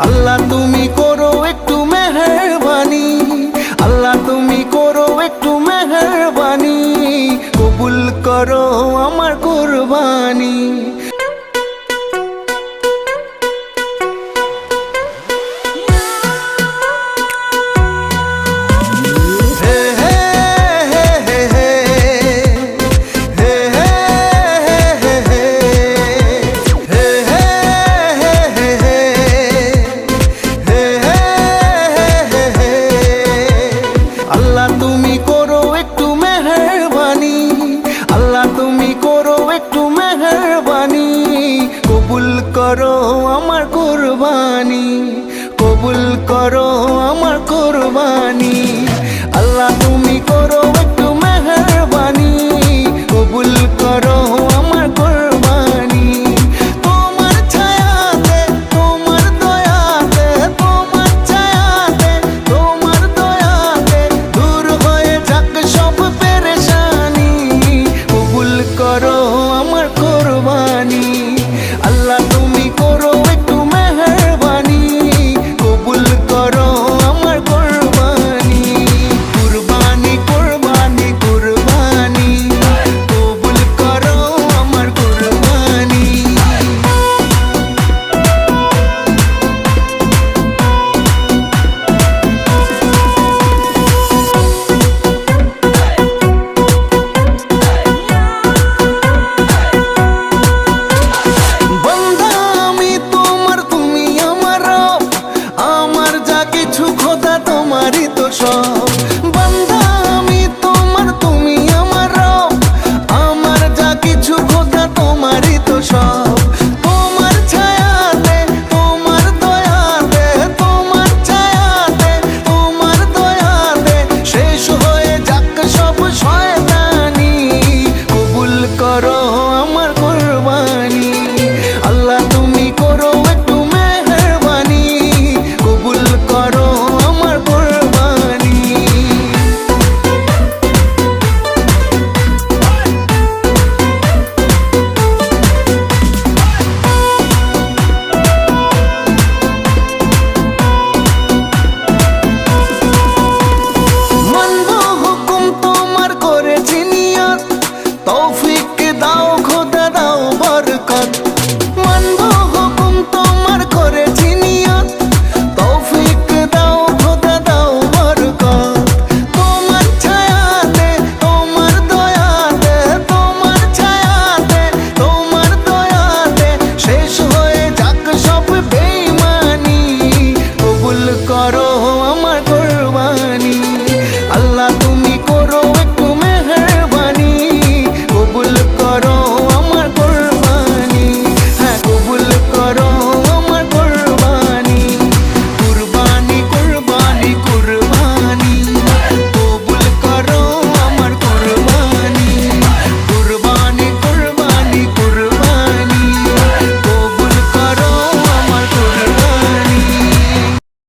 আল্লাহ তুমি করো একটু মেহরবানি। আল্লাহ তুমি করো একটু মেহরবানি। কবুল করো আমার কুরবানি। করো আমার কুরবানি। আল্লাহ, তুমি করো একটু মেহরবানি। কবুল করো আমার কুরবানি। তোমার ছায়াতে, তোমার দয়াতে, তোমার ছায়াতে, তোমার দয়াতে দূর হয়ে যাক সব পেরেশানি। কবুল করো আমার কুরবানি। আল্লাহ, তুমি করো control